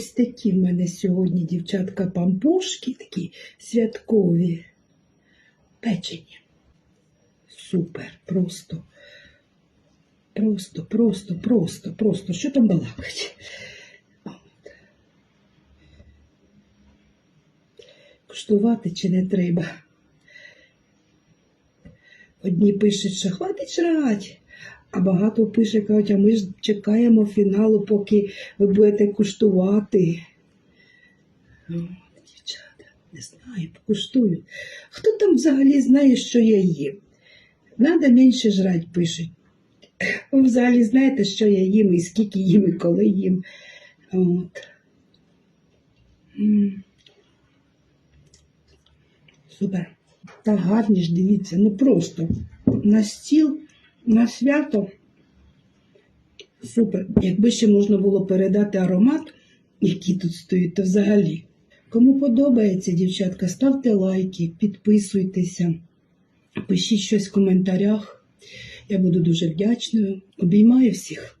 Ось такі в мене сьогодні, дівчатка, пампушки, такі святкові. Печені. Супер, просто. Просто, просто, просто, просто. Що там балакать? Куштувати чи не треба? Одні пишуть, що хватить жрать, а багато пише, кажуть, а ми ж чекаємо фіналу, поки ви будете куштувати. От, дівчата, не знаю, покуштую. Хто там взагалі знає, що я їм? Надо менше жрать, пишуть. Ви взагалі знаєте, що я їм, і скільки їм, і коли їм. От. Супер. Та гарні ж, дивіться, ну просто на стіл, на свято. Супер. Якби ще можна було передати аромат, який тут стоїть, то взагалі. Кому подобається, дівчатка, ставте лайки, підписуйтеся, пишіть щось в коментарях. Я буду дуже вдячною. Обіймаю всіх.